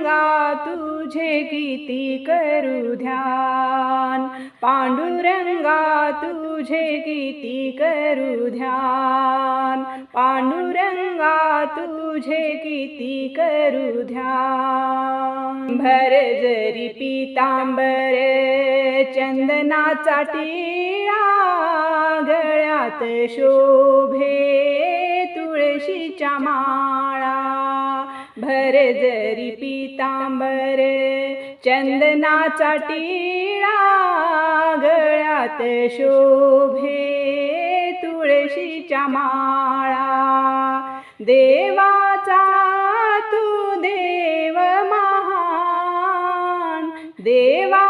पांडुरंगा तुझे किती करू ध्यान? पांडुरंगा तुझे किती करू ध्यान? पांडुरंगा तुझे किती करू ध्यान? भर जरी पितांबर चंदनाचा टिळा गळ्यात शोभे तुळशीच्या माळा भर जरी पितांबर चंदनाचा टिळा गळ्यात शोभे तुळशीच्या माळा. देवाचा तू देव महान देवा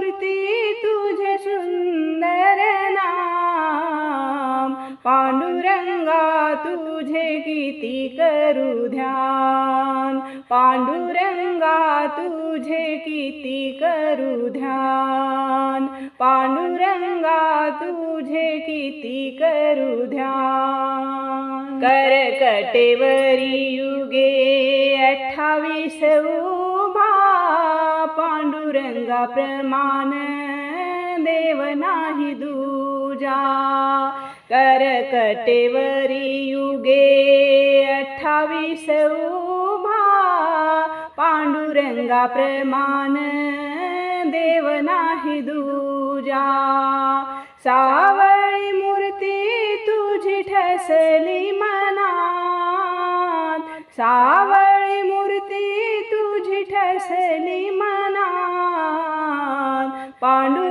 तुझे किती करू ध्यान. पांडुरंगा तुझे किती करू ध्यान. पांडुरंगा तुझे किती करू ध्यान. करकटेवरी युगे अठ्ठावीस उभा. पांडुरंगा प्रमाण देव नाही दूजा करकटेवरी युगे अठ्ठावीस उभा पांडुरंगा प्रमाण देव नाही दूजा. सावळी मूर्ती तुझी ठसली मनात. सावळी मूर्ती तुझी ठसली मनात. पांडू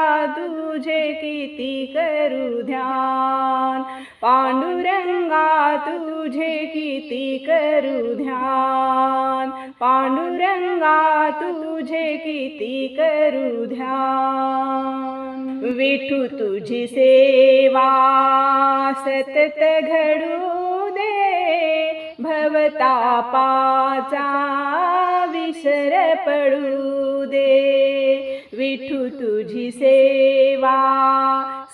तुझे किती करू ध्यान? पांडुरंगा तुझे किती करू ध्यान? पांडुरंगा तुझे किती करू ध्यान? विठू तुझी सेवा सतत घडू दे भवतापाचा विसर पडू दे. विठू तुझी सेवा.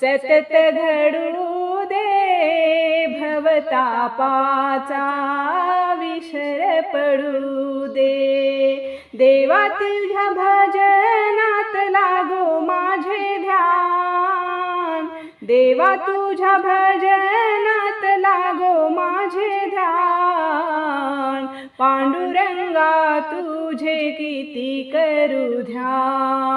सतत घडू दे भवतापाचा विसर पडू दे. देवा तुझ्या भजनात लागो माझे ध्यान. देवा तुझ्या भजनात लागो माझे ध्यान. पांडुरंगा तुझे किती करू ध्यान.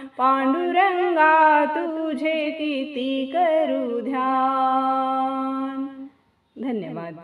पांडुरंगा तुझे किती करू ध्यान. धन्यवाद.